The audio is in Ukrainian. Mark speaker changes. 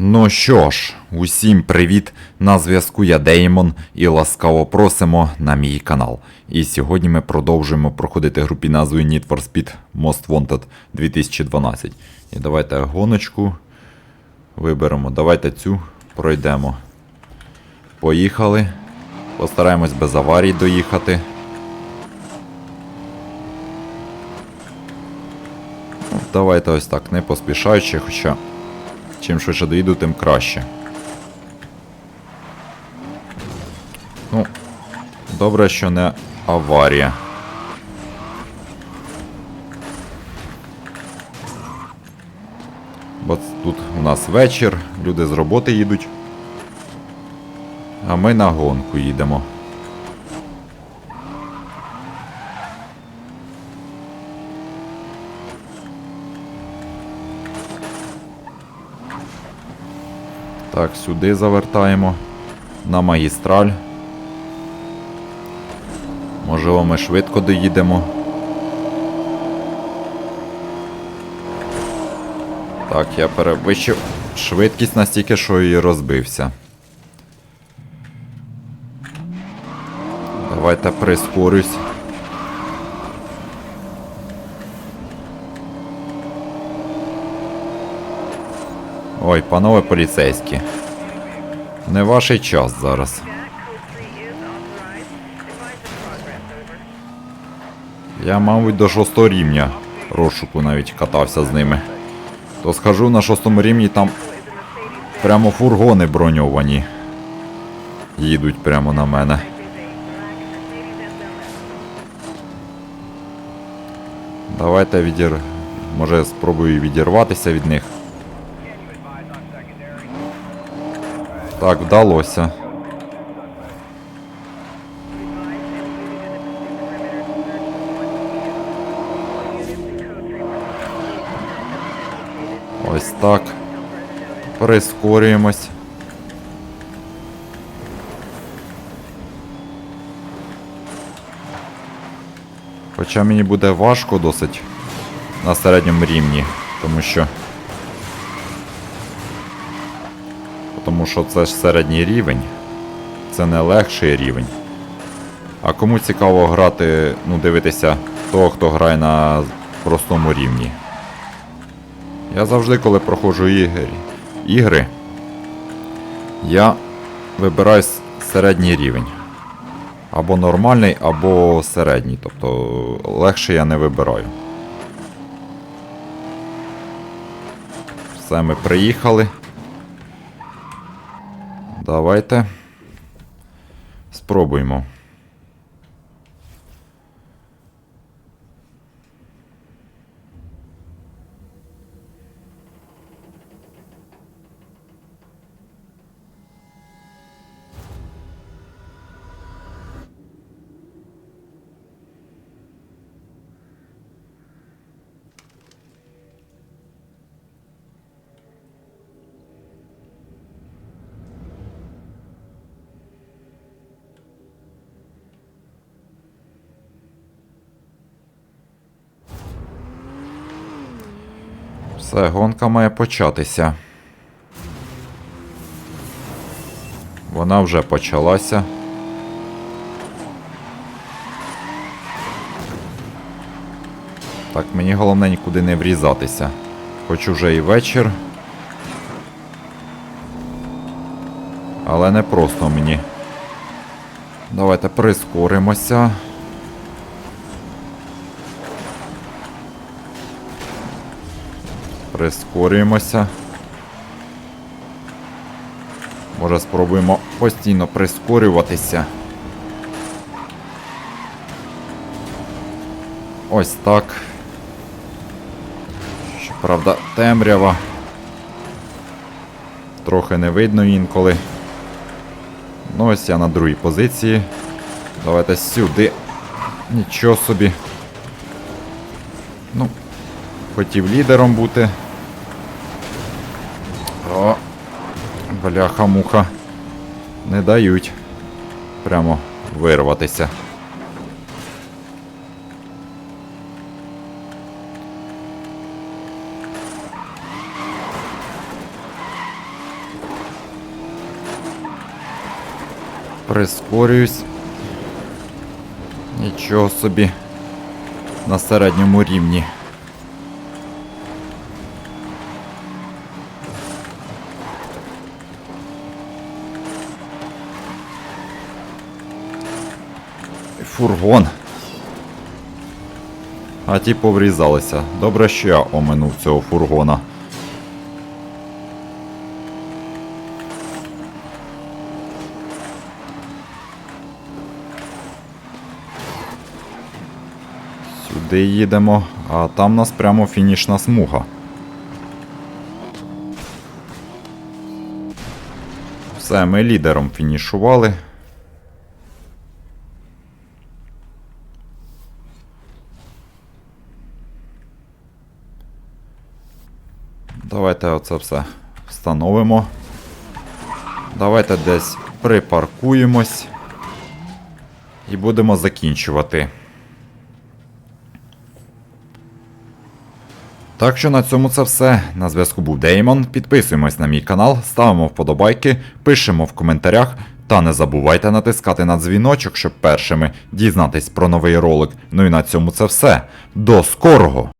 Speaker 1: Ну що ж, усім привіт! На зв'язку я Деймон і ласкаво просимо на мій канал. І сьогодні ми продовжуємо проходити гру під назвою Need for Speed Most Wanted 2012. І давайте гоночку виберемо. Давайте цю пройдемо. Поїхали. Постараємось без аварій доїхати. Давайте ось так, не поспішаючи, хоча чим швидше доїду, тим краще. Ну, добре, що не аварія. Бо тут у нас вечір, люди з роботи їдуть. А ми на гонку їдемо. Так, сюди завертаємо. На магістраль. Можливо, ми швидко доїдемо. Так, я перевищив швидкість настільки, що і розбився. Давайте прискорюсь. Ой, панове поліцейські. Не ваш час зараз. Я, мабуть, до шостого рівня розшуку навіть катався з ними. То скажу, на шостому рівні там прямо фургони броньовані. Їдуть прямо на мене. Давайте відір... Може спробую відірватися від них. Так, вдалося. Ось так. Прискорюємось. Хоча мені буде важко досить на середньому рівні, тому що. Тому що це ж середній рівень. Це не легший рівень. А кому цікаво грати, ну, дивитися того, хто грає на простому рівні. Я завжди, коли проходжу ігри, ігри я вибираю середній рівень. Або нормальний, або середній. Тобто легше я не вибираю. Все, ми приїхали. Давайте. Спробуємо. Все, гонка має початися. Вона вже почалася. Так, мені головне нікуди не врізатися. Хоч уже і вечір. Але не просто мені. Давайте прискоримося. Прискорюємося. Може спробуємо постійно прискорюватися. Ось так. Щоправда, темрява. Трохи не видно інколи. Ну ось я на другій позиції. Давайте сюди. Нічого собі. Ну, хотів лідером бути. бляха-муха. Не дають прямо вирватися. Прискорююсь. Нічого собі на середньому рівні. Фургон. А ті поврізалися. Добре, що я оминув цього фургона. Сюди їдемо, а там нас прямо фінішна смуга. Все, ми лідером фінішували. Давайте оце все встановимо. Давайте десь припаркуємось. І будемо закінчувати. Так що на цьому це все. На зв'язку був Деймон. Підписуємось на мій канал, ставимо вподобайки, пишемо в коментарях. Та не забувайте натискати на дзвіночок, щоб першими дізнатись про новий ролик. Ну і на цьому це все. До скорого!